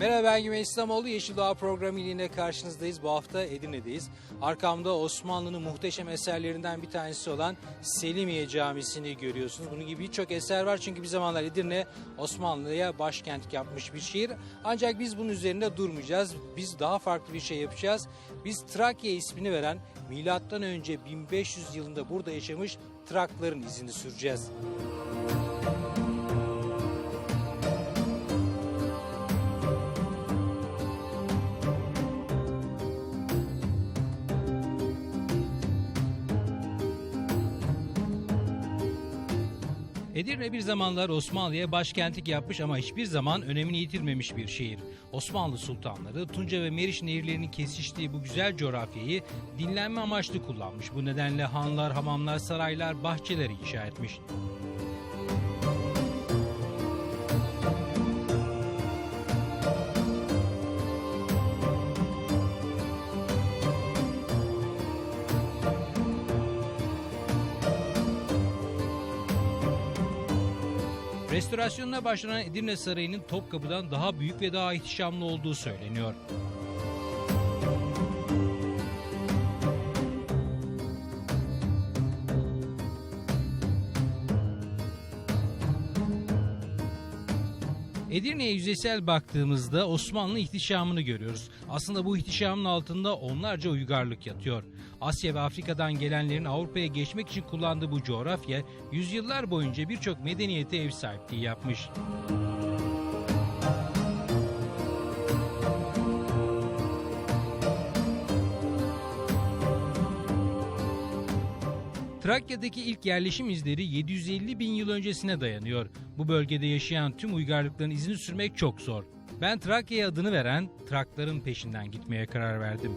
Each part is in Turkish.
Merhaba ben Güven İslamoğlu. Yeşil Doğa programı yine karşınızdayız. Bu hafta Edirne'deyiz. Arkamda Osmanlı'nın muhteşem eserlerinden bir tanesi olan Selimiye Camisi'ni görüyorsunuz. Bunun gibi birçok eser var çünkü bir zamanlar Edirne Osmanlı'ya başkentlik yapmış bir şehir. Ancak biz bunun üzerinde durmayacağız. Biz daha farklı bir şey yapacağız. Biz Trakya ismini veren milattan önce 1500 yılında burada yaşamış Trakların izini süreceğiz. Edirne bir zamanlar Osmanlı'ya başkentlik yapmış ama hiçbir zaman önemini yitirmemiş bir şehir. Osmanlı sultanları Tunca ve Meriç nehirlerinin kesiştiği bu güzel coğrafyayı dinlenme amaçlı kullanmış. Bu nedenle hanlar, hamamlar, saraylar, bahçeler inşa etmiş. Restorasyonuna başlanan Edirne Sarayı'nın Topkapı'dan daha büyük ve daha ihtişamlı olduğu söyleniyor. Edirne'ye yüzeysel baktığımızda Osmanlı ihtişamını görüyoruz. Aslında bu ihtişamın altında onlarca uygarlık yatıyor. Asya ve Afrika'dan gelenlerin Avrupa'ya geçmek için kullandığı bu coğrafya yüzyıllar boyunca birçok medeniyete ev sahipliği yapmış. Trakya'daki ilk yerleşim izleri 750 bin yıl öncesine dayanıyor. Bu bölgede yaşayan tüm uygarlıkların izini sürmek çok zor. Ben Trakya'ya adını veren Trakların peşinden gitmeye karar verdim.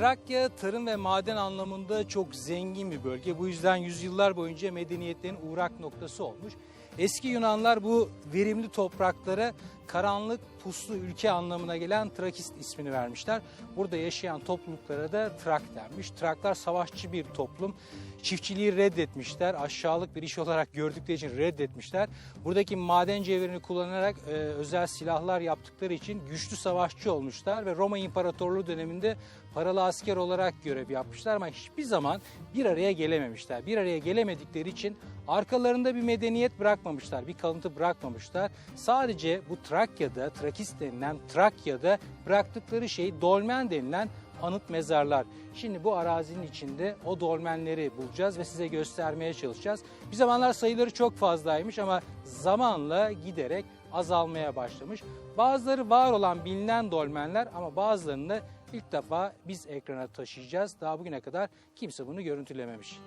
Trakya tarım ve maden anlamında çok zengin bir bölge. Bu yüzden yüzyıllar boyunca medeniyetlerin uğrak noktası olmuş. Eski Yunanlar bu verimli topraklara karanlık puslu ülke anlamına gelen Trakist ismini vermişler. Burada yaşayan topluluklara da Trak denmiş. Traklar savaşçı bir toplum. Çiftçiliği reddetmişler. Aşağılık bir iş olarak gördükleri için reddetmişler. Buradaki maden cevherini kullanarak e, özel silahlar yaptıkları için güçlü savaşçı olmuşlar ve Roma İmparatorluğu döneminde paralı asker olarak görev yapmışlar ama hiçbir zaman bir araya gelememişler. Bir araya gelemedikleri için arkalarında bir medeniyet bırakmamışlar, bir kalıntı bırakmamışlar. Sadece bu Trakya'da, Trakist denilen Trakya'da bıraktıkları şey dolmen denilen anıt mezarlar. Şimdi bu arazinin içinde o dolmenleri bulacağız ve size göstermeye çalışacağız. Bir zamanlar sayıları çok fazlaymış ama zamanla giderek azalmaya başlamış. Bazıları var olan bilinen dolmenler ama bazılarını da ilk defa biz ekrana taşıyacağız. Daha bugüne kadar kimse bunu görüntülememiş.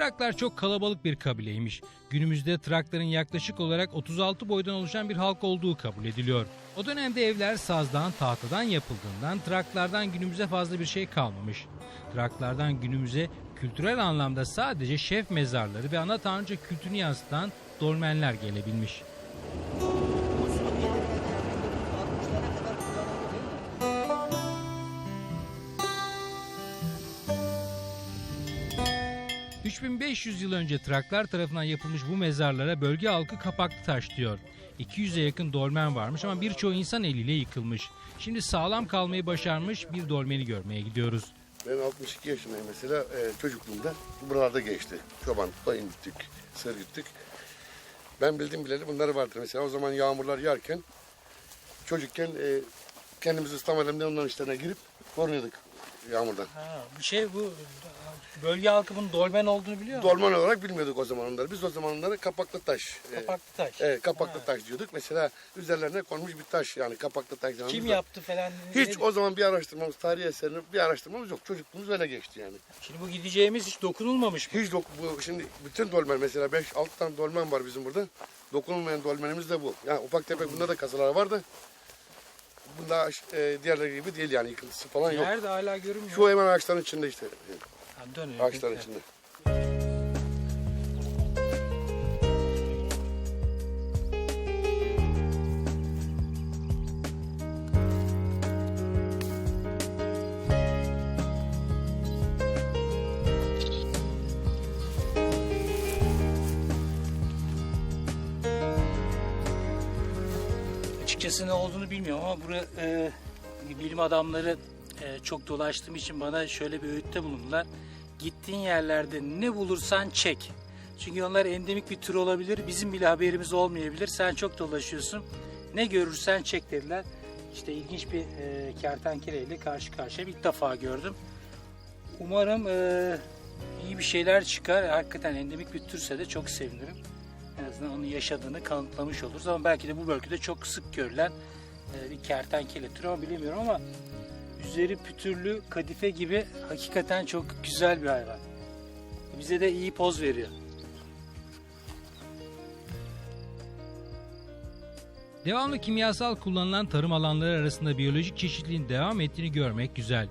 Traklar çok kalabalık bir kabileymiş. Günümüzde Trakların yaklaşık olarak 36 boydan oluşan bir halk olduğu kabul ediliyor. O dönemde evler sazdan, tahtadan yapıldığından Traklardan günümüze fazla bir şey kalmamış. Traklardan günümüze kültürel anlamda sadece şef mezarları ve ana tanrıça kültünü yansıtan dolmenler gelebilmiş. ...3500 yıl önce Traklar tarafından yapılmış bu mezarlara bölge halkı kapaklı taş diyor. 200'e yakın dolmen varmış ama birçoğu insan eliyle yıkılmış. Şimdi sağlam kalmayı başarmış bir dolmeni görmeye gidiyoruz. Ben 62 yaşındayım mesela e, çocukluğumda buralarda geçti. Çobanlıkta indik, sır gittik. Ben bildiğim bileli bunlar vardır. Mesela o zaman yağmurlar yağarken çocukken e, kendimizi ıslamadan onların işlerine girip korunuyorduk yağmurdan. Ha, bir şey bu bölge halkı bunun dolmen olduğunu biliyor mu? Dolman olarak bilmiyorduk o zaman onları. Biz o zaman onları kapaklı taş. e, Kapaklı taş. Evet, kapaklı Ha. taş diyorduk. Mesela üzerlerine konmuş bir taş yani kapaklı taş. Kim yanımızda. yaptı falan? Hiç o zaman bir araştırmamız, tarihi eserini bir araştırmamız yok. Çocukluğumuz öyle geçti yani. Şimdi bu gideceğimiz hiç dokunulmamış mı? Hiç dok bu şimdi bütün dolmen mesela 5-6 tane dolmen var bizim burada. Dokunulmayan dolmenimiz de bu. Yani ufak tefek bunda da kasalar da bunda e, diğerleri gibi değil yani yıkıntısı falan yok. Yer de hala görünmüyor. Şu hemen ağaçların içinde işte. Ha, dönüyor. Ağaçların içinde. Açıkçası ne olduğunu bilmiyorum ama buraya e, bilim adamları e, çok dolaştığım için bana şöyle bir öğütte bulundular. Gittiğin yerlerde ne bulursan çek. Çünkü onlar endemik bir tür olabilir. Bizim bile haberimiz olmayabilir. Sen çok dolaşıyorsun. Ne görürsen çek dediler. İşte ilginç bir e, kertenkeleyle karşı karşıya ilk defa gördüm. Umarım e, iyi bir şeyler çıkar. Hakikaten endemik bir türse de çok sevinirim. En azından onun yaşadığını kanıtlamış oluruz. Ama belki de bu bölgede çok sık görülen e, bir kertenkele türü ama bilemiyorum ama üzeri pütürlü kadife gibi hakikaten çok güzel bir hayvan. Bize de iyi poz veriyor. Devamlı kimyasal kullanılan tarım alanları arasında biyolojik çeşitliliğin devam ettiğini görmek güzel.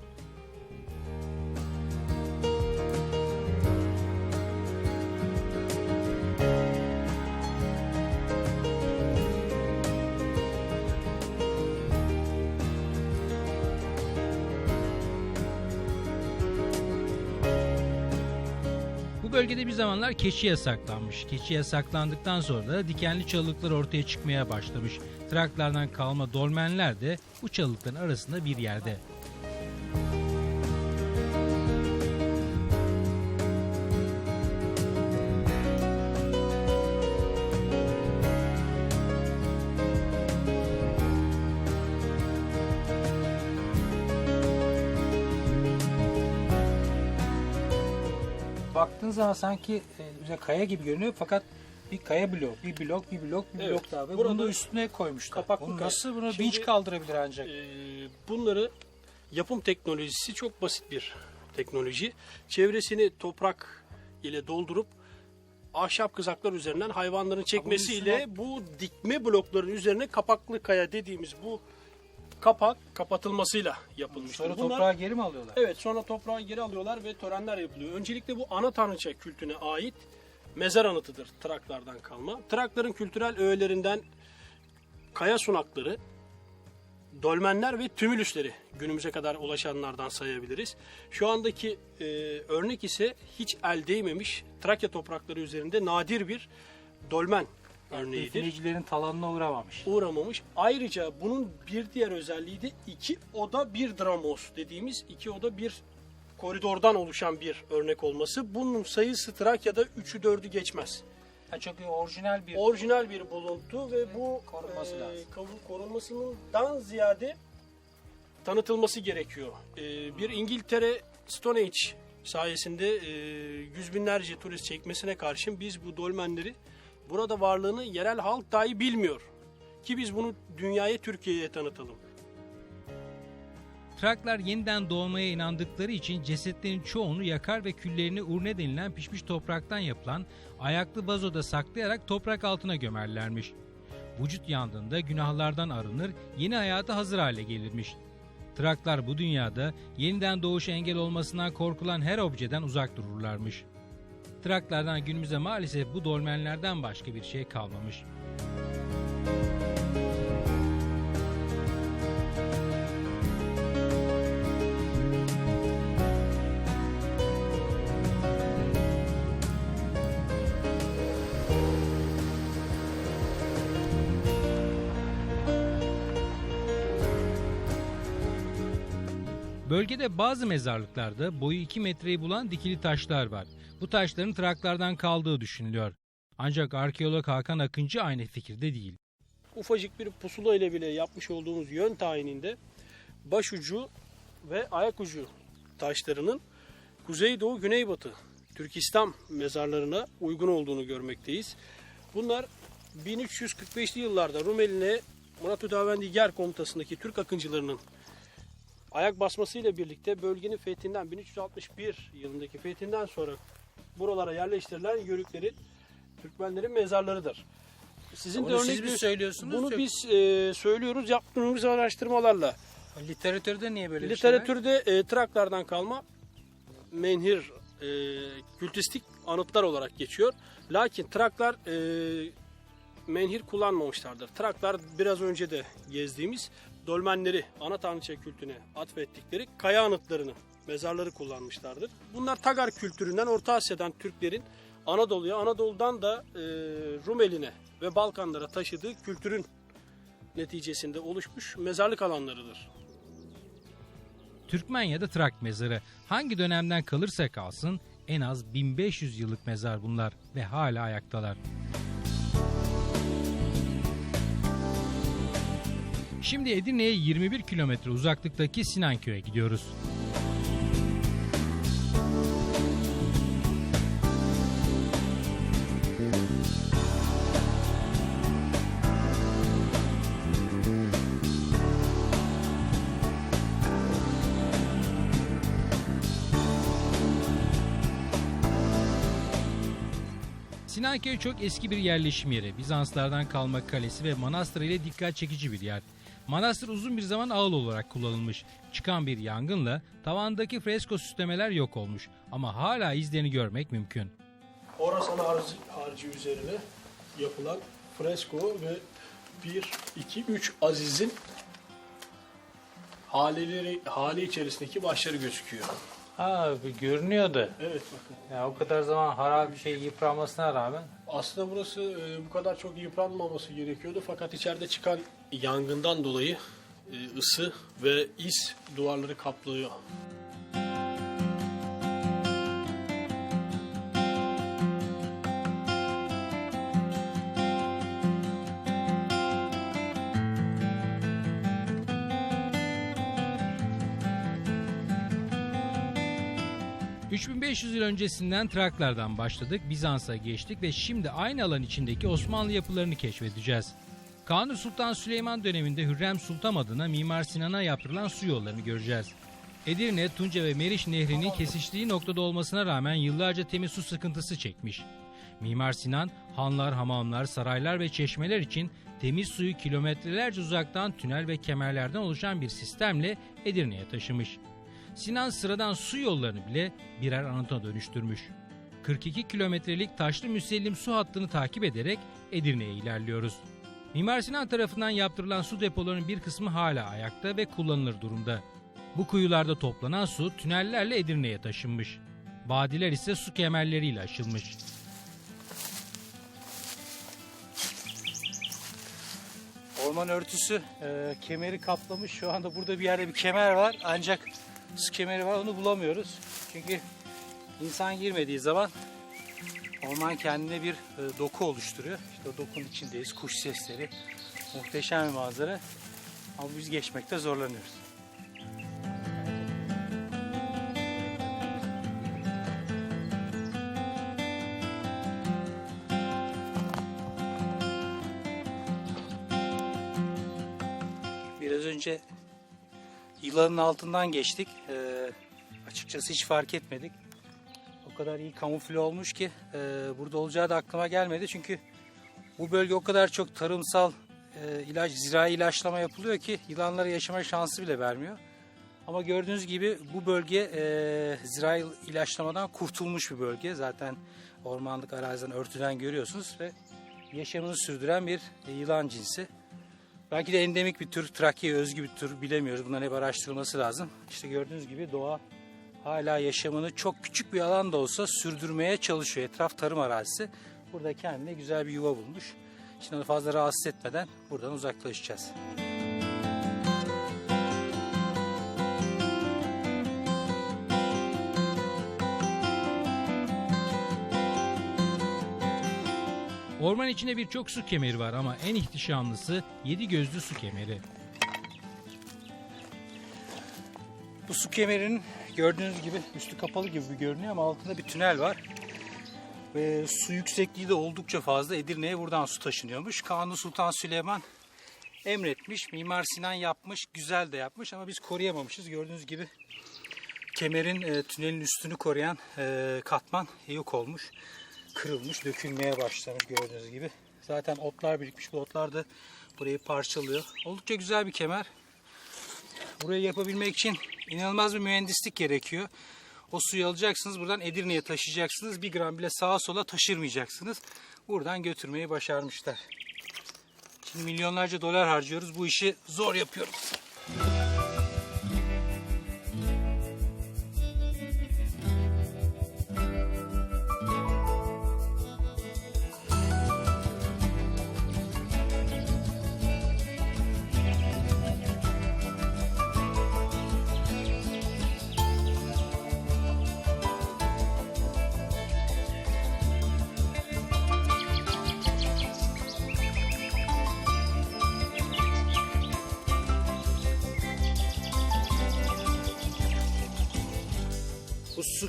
Zamanlar keçi yasaklanmış. Keçi yasaklandıktan sonra da dikenli çalılıklar ortaya çıkmaya başlamış. Traklardan kalma dolmenler de bu çalılıkların arasında bir yerde. Baktığın zaman sanki e, kaya gibi görünüyor fakat bir kaya blok, bir blok, bir blok, bir Evet, blok daha. Ve bunu da üstüne koymuşlar. kapaklı Bunu kaya. nasıl bunu Şimdi- vinç kaldırabilir ancak? Ee, bunları yapım teknolojisi çok basit bir teknoloji. Çevresini toprak ile doldurup ahşap kızaklar üzerinden hayvanların çekmesiyle üstüne- bu dikme blokların üzerine kapaklı kaya dediğimiz bu kapak kapatılmasıyla yapılmıştır. Sonra Bunlar- toprağa geri mi alıyorlar? Evet sonra toprağı geri alıyorlar ve törenler yapılıyor. Öncelikle bu ana tanrıça kültüne ait mezar anıtıdır Traklardan kalma. Trakların kültürel öğelerinden kaya sunakları, dolmenler ve tümülüsleri günümüze kadar ulaşanlardan sayabiliriz. Şu andaki e, örnek ise hiç el değmemiş Trakya toprakları üzerinde nadir bir dolmen örneğidir Definecilerin talanına uğramamış. uğramamış. Ayrıca bunun bir diğer özelliği de iki oda bir dramos dediğimiz iki oda bir koridordan oluşan bir örnek olması. Bunun sayısı Trakya'da 3'ü 4'ü geçmez. Ha, çok orijinal bir Orijinal bir buluntu ve bu Korunması e, lazım. korunmasından ziyade tanıtılması gerekiyor. E, bir İngiltere Stone Age sayesinde e, yüz binlerce turist çekmesine karşın biz bu dolmenleri burada varlığını yerel halk dahi bilmiyor. Ki biz bunu dünyaya, Türkiye'ye tanıtalım. Traklar yeniden doğmaya inandıkları için cesetlerin çoğunu yakar ve küllerini urne denilen pişmiş topraktan yapılan ayaklı vazoda saklayarak toprak altına gömerlermiş. Vücut yandığında günahlardan arınır, yeni hayata hazır hale gelirmiş. Traklar bu dünyada yeniden doğuşa engel olmasından korkulan her objeden uzak dururlarmış. Traklardan günümüze maalesef bu dolmenlerden başka bir şey kalmamış. Bölgede bazı mezarlıklarda boyu 2 metreyi bulan dikili taşlar var. Bu taşların traklardan kaldığı düşünülüyor. Ancak arkeolog Hakan Akıncı aynı fikirde değil. Ufacık bir pusula ile bile yapmış olduğumuz yön tayininde başucu ve ayak ucu taşlarının kuzeydoğu güneybatı Türkistan mezarlarına uygun olduğunu görmekteyiz. Bunlar 1345'li yıllarda Rumeli'ne Murat Hüdavendigar komutasındaki Türk akıncılarının ayak basmasıyla birlikte bölgenin fethinden 1361 yılındaki fethinden sonra buralara yerleştirilen yörüklerin Türkmenlerin mezarlarıdır. Sizin de Bunu siz örnek mi bir- söylüyorsunuz? Bunu Yok. biz e, söylüyoruz yaptığımız araştırmalarla. Literatürde niye böyle bir şey? Literatürde e, Traklardan kalma menhir e, kültistik anıtlar olarak geçiyor. Lakin Traklar e, menhir kullanmamışlardır. Traklar biraz önce de gezdiğimiz dolmenleri ana tanrıça kültüne atfettikleri kaya anıtlarını, mezarları kullanmışlardır. Bunlar Tagar kültüründen Orta Asya'dan Türklerin Anadolu'ya, Anadolu'dan da e, Rumeline ve Balkanlara taşıdığı kültürün neticesinde oluşmuş mezarlık alanlarıdır. Türkmen ya da Trak mezarı hangi dönemden kalırsa kalsın en az 1500 yıllık mezar bunlar ve hala ayaktalar. Şimdi Edirne'ye 21 kilometre uzaklıktaki Sinanköy'e gidiyoruz. Sinanköy çok eski bir yerleşim yeri. Bizanslardan kalma kalesi ve manastır ile dikkat çekici bir yer. Manastır uzun bir zaman ağıl olarak kullanılmış. Çıkan bir yangınla tavandaki fresko süslemeler yok olmuş. Ama hala izlerini görmek mümkün. Orasan harcı, harcı üzerine yapılan fresko ve 1, 2, 3 Aziz'in haleleri, hali içerisindeki başları gözüküyor. Ha bir görünüyordu. Evet bakın. Ya o kadar zaman harap bir şey yıpranmasına rağmen Aslında burası e, bu kadar çok yıpranmaması gerekiyordu fakat içeride çıkan yangından dolayı e, ısı ve is duvarları kaplıyor. 3500 yıl öncesinden Traklardan başladık, Bizans'a geçtik ve şimdi aynı alan içindeki Osmanlı yapılarını keşfedeceğiz. Kanuni Sultan Süleyman döneminde Hürrem Sultan adına Mimar Sinan'a yaptırılan su yollarını göreceğiz. Edirne, Tunca ve Meriç Nehri'nin kesiştiği noktada olmasına rağmen yıllarca temiz su sıkıntısı çekmiş. Mimar Sinan, hanlar, hamamlar, saraylar ve çeşmeler için temiz suyu kilometrelerce uzaktan tünel ve kemerlerden oluşan bir sistemle Edirne'ye taşımış. Sinan sıradan su yollarını bile birer anıta dönüştürmüş. 42 kilometrelik taşlı müsellim su hattını takip ederek Edirne'ye ilerliyoruz. Mimar Sinan tarafından yaptırılan su depolarının bir kısmı hala ayakta ve kullanılır durumda. Bu kuyularda toplanan su tünellerle Edirne'ye taşınmış. Vadiler ise su kemerleriyle aşılmış. orman örtüsü e, kemeri kaplamış. Şu anda burada bir yerde bir kemer var. Ancak su kemeri var onu bulamıyoruz. Çünkü insan girmediği zaman orman kendine bir e, doku oluşturuyor. İşte o dokunun içindeyiz. Kuş sesleri. Muhteşem bir manzara. Ama biz geçmekte zorlanıyoruz. Biraz önce yılanın altından geçtik. Ee, açıkçası hiç fark etmedik. O kadar iyi kamufle olmuş ki e, burada olacağı da aklıma gelmedi. Çünkü bu bölge o kadar çok tarımsal e, ilaç, zirai ilaçlama yapılıyor ki yılanlara yaşama şansı bile vermiyor. Ama gördüğünüz gibi bu bölge e, zirai ilaçlamadan kurtulmuş bir bölge. Zaten ormanlık araziden örtüden görüyorsunuz ve yaşamını sürdüren bir e, yılan cinsi. Belki de endemik bir tür, Trakya'ya özgü bir tür bilemiyoruz. Bunların hep araştırılması lazım. İşte gördüğünüz gibi doğa hala yaşamını çok küçük bir alan da olsa sürdürmeye çalışıyor. Etraf tarım arazisi. Burada kendine güzel bir yuva bulmuş. Şimdi onu fazla rahatsız etmeden buradan uzaklaşacağız. Orman içinde birçok su kemeri var ama en ihtişamlısı yedi gözlü su kemeri. Bu su kemerinin gördüğünüz gibi üstü kapalı gibi görünüyor ama altında bir tünel var. Ve su yüksekliği de oldukça fazla. Edirne'ye buradan su taşınıyormuş. Kanuni Sultan Süleyman emretmiş. Mimar Sinan yapmış. Güzel de yapmış ama biz koruyamamışız. Gördüğünüz gibi kemerin e, tünelin üstünü koruyan e, katman yok olmuş. Kırılmış, dökülmeye başlamış gördüğünüz gibi. Zaten otlar birikmiş. Bu otlar da burayı parçalıyor. Oldukça güzel bir kemer. Burayı yapabilmek için inanılmaz bir mühendislik gerekiyor. O suyu alacaksınız buradan Edirne'ye taşıyacaksınız. Bir gram bile sağa sola taşırmayacaksınız. Buradan götürmeyi başarmışlar. Şimdi milyonlarca dolar harcıyoruz. Bu işi zor yapıyoruz.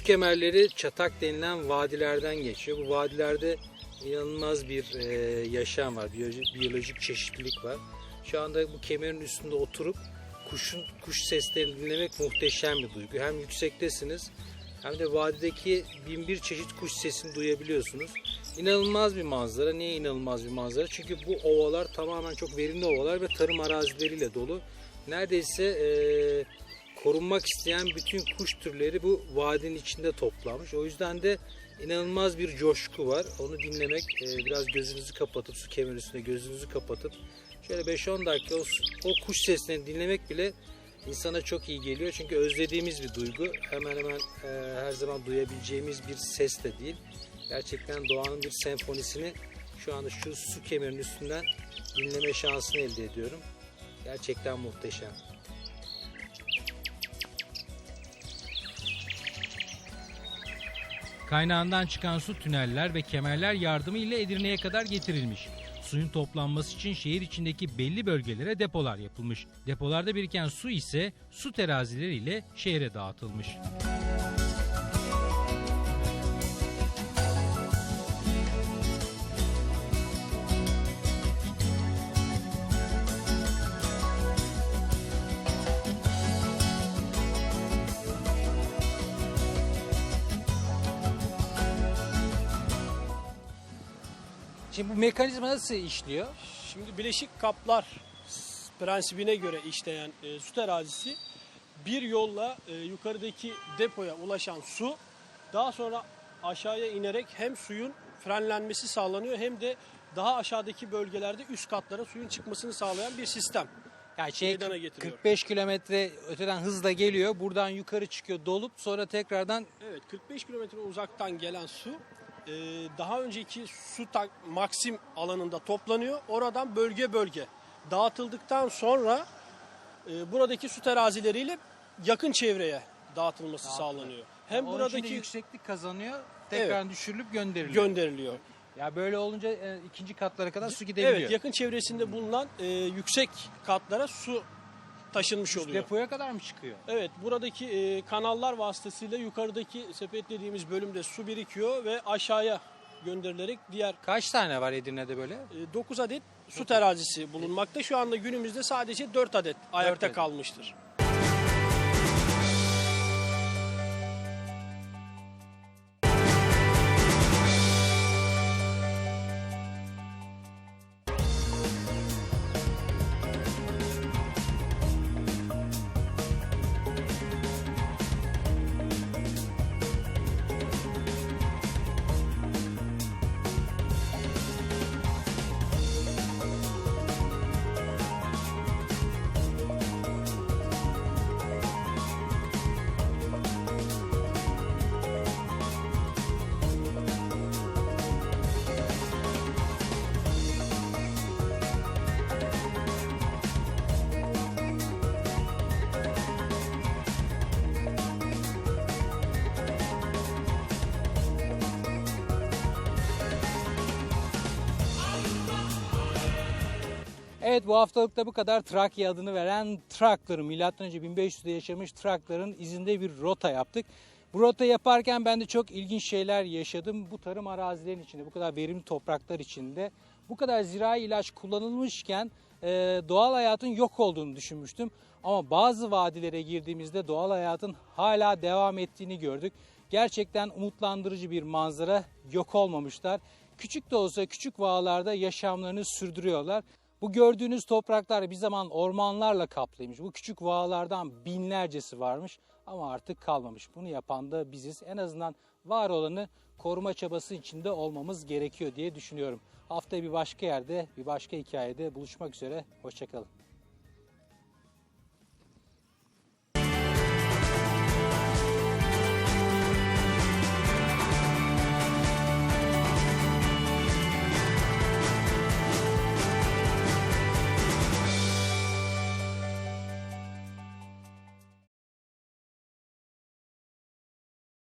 Su kemerleri çatak denilen vadilerden geçiyor. Bu vadilerde inanılmaz bir e, yaşam var, biyolojik, biyolojik çeşitlilik var. Şu anda bu kemerin üstünde oturup kuşun kuş seslerini dinlemek muhteşem bir duygu. Hem yüksektesiniz hem de vadideki bin bir çeşit kuş sesini duyabiliyorsunuz. İnanılmaz bir manzara. Niye inanılmaz bir manzara? Çünkü bu ovalar tamamen çok verimli ovalar ve tarım arazileriyle dolu. Neredeyse e, korunmak isteyen bütün kuş türleri bu vadinin içinde toplanmış. O yüzden de inanılmaz bir coşku var. Onu dinlemek e, biraz gözünüzü kapatıp su kemer üstünde gözünüzü kapatıp şöyle 5-10 dakika o, o kuş seslerini dinlemek bile insana çok iyi geliyor. Çünkü özlediğimiz bir duygu. Hemen hemen e, her zaman duyabileceğimiz bir ses de değil. Gerçekten doğanın bir senfonisini şu anda şu su kemerinin üstünden dinleme şansını elde ediyorum. Gerçekten muhteşem. Kaynağından çıkan su tüneller ve kemerler yardımıyla Edirne'ye kadar getirilmiş. Suyun toplanması için şehir içindeki belli bölgelere depolar yapılmış. Depolarda biriken su ise su terazileriyle şehre dağıtılmış. Şimdi bu mekanizma nasıl işliyor? Şimdi bileşik kaplar prensibine göre işleyen e, su terazisi bir yolla e, yukarıdaki depoya ulaşan su daha sonra aşağıya inerek hem suyun frenlenmesi sağlanıyor hem de daha aşağıdaki bölgelerde üst katlara suyun çıkmasını sağlayan bir sistem. Yani şey Meydana getiriyor. 45 kilometre öteden hızla geliyor. Buradan yukarı çıkıyor dolup sonra tekrardan Evet 45 kilometre uzaktan gelen su e, daha önceki su tak, maksim alanında toplanıyor. Oradan bölge bölge dağıtıldıktan sonra e, buradaki su terazileriyle yakın çevreye dağıtılması sağlanıyor. Hem onun için de buradaki yükseklik kazanıyor. Tekrar düşürülüp gönderiliyor. gönderiliyor. ya böyle olunca e, ikinci katlara kadar su gidebiliyor. Evet yakın çevresinde bulunan e, yüksek katlara su taşınmış oluyor. Depoya kadar mı çıkıyor? Evet buradaki e, kanallar vasıtasıyla yukarıdaki sepet dediğimiz bölümde su birikiyor ve aşağıya gönderilerek diğer Kaç tane var Edirne'de böyle? 9 adet su terazisi bulunmakta. Şu anda günümüzde sadece 4 adet ayakta adet. kalmıştır. Evet bu haftalıkta bu kadar Trakya adını veren Trakların, önce 1500'de yaşamış Trakların izinde bir rota yaptık. Bu rota yaparken ben de çok ilginç şeyler yaşadım. Bu tarım arazilerin içinde, bu kadar verimli topraklar içinde, bu kadar zirai ilaç kullanılmışken e, doğal hayatın yok olduğunu düşünmüştüm. Ama bazı vadilere girdiğimizde doğal hayatın hala devam ettiğini gördük. Gerçekten umutlandırıcı bir manzara, yok olmamışlar. küçük de olsa küçük vağlarda yaşamlarını sürdürüyorlar. Bu gördüğünüz topraklar bir zaman ormanlarla kaplıymış. Bu küçük vağlardan binlercesi varmış ama artık kalmamış. Bunu yapan da biziz. En azından var olanı koruma çabası içinde olmamız gerekiyor diye düşünüyorum. Haftaya bir başka yerde, bir başka hikayede buluşmak üzere. Hoşçakalın.